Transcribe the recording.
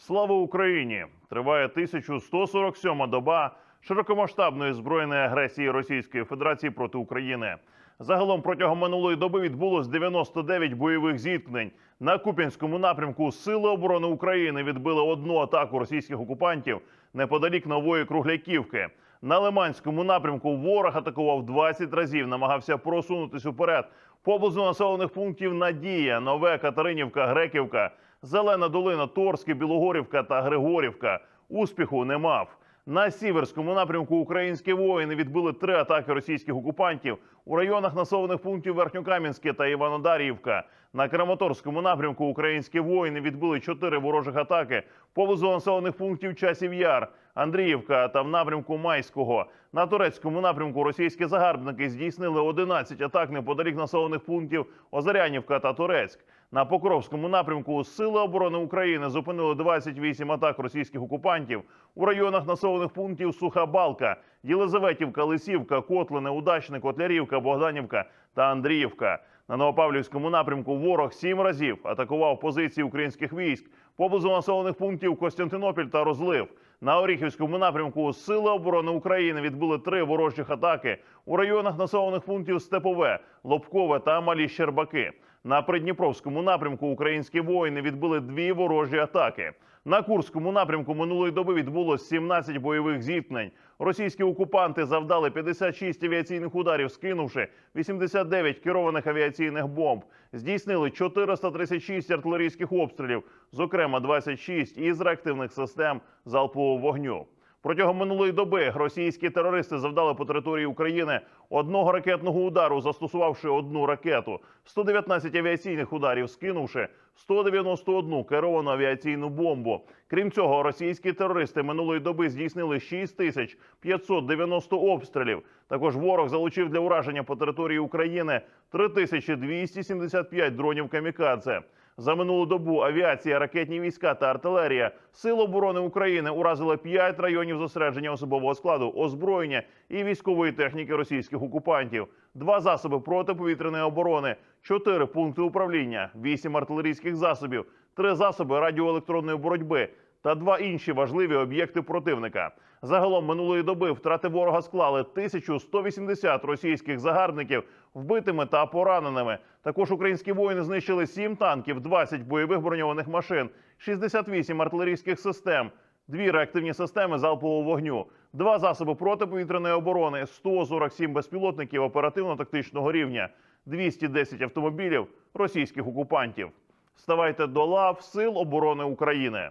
Слава Україні! Триває 1147-ма доба широкомасштабної збройної агресії Російської Федерації проти України. Загалом протягом минулої доби відбулось 99 бойових зіткнень. На Куп'янському напрямку Сили оборони України відбили одну атаку російських окупантів неподалік нової Кругляківки. На Лиманському напрямку ворог атакував 20 разів, намагався просунутись уперед. Поблизу населених пунктів Надія, Нове, Катеринівка, Греківка, Зелена Долина, Торське, Білогорівка та Григорівка. Успіху не мав. На сіверському напрямку українські воїни відбили три атаки російських окупантів у районах населених пунктів Верхньокам'янське та Іванодарівка. На Краматорському напрямку українські воїни відбили чотири ворожих атаки поблизу населених пунктів Часів Яр, Андріївка та в напрямку Майського. На турецькому напрямку російські загарбники здійснили 11 атак неподалік населених пунктів Озарянівка та Турецьк. На Покровському напрямку Сили оборони України зупинили 28 атак російських окупантів у районах населених пунктів Суха Балка, Єлизаветівка, Лисівка, Котлине, Удачне, Котлярівка, Богданівка та Андріївка. На Новопавлівському напрямку ворог сім разів атакував позиції українських військ поблизу населених пунктів Костянтинопіль та Розлив. На Оріхівському напрямку Сили оборони України відбили три ворожих атаки у районах населених пунктів Степове, Лобкове та Малі Щербаки. На Придніпровському напрямку українські воїни відбили дві ворожі атаки. На Курському напрямку минулої доби відбулось 17 бойових зіткнень. Російські окупанти завдали 56 авіаційних ударів, скинувши 89 керованих авіаційних бомб. Здійснили 436 артилерійських обстрілів, зокрема 26 із реактивних систем залпового вогню. Протягом минулої доби російські терористи завдали по території України одного ракетного удару, застосувавши одну ракету, 119 авіаційних ударів, скинувши 191 керовану авіаційну бомбу. Крім цього, російські терористи минулої доби здійснили 6590 обстрілів. Також ворог залучив для ураження по території України 3275 дронів камікадзе. За минулу добу авіація, ракетні війська та артилерія Сил оборони України уразили 5 районів зосередження особового складу, озброєння і військової техніки російських окупантів, два засоби протиповітряної оборони, чотири пункти управління, вісім артилерійських засобів, три засоби радіоелектронної боротьби та два інші важливі об'єкти противника. Загалом минулої доби втрати ворога склали 1180 російських загарбників вбитими та пораненими. Також українські воїни знищили 7 танків, 20 бойових броньованих машин, 68 артилерійських систем, дві реактивні системи залпового вогню, два засоби протиповітряної оборони, 147 безпілотників оперативно-тактичного рівня, 210 автомобілів російських окупантів. Ставайте до лав Сил оборони України.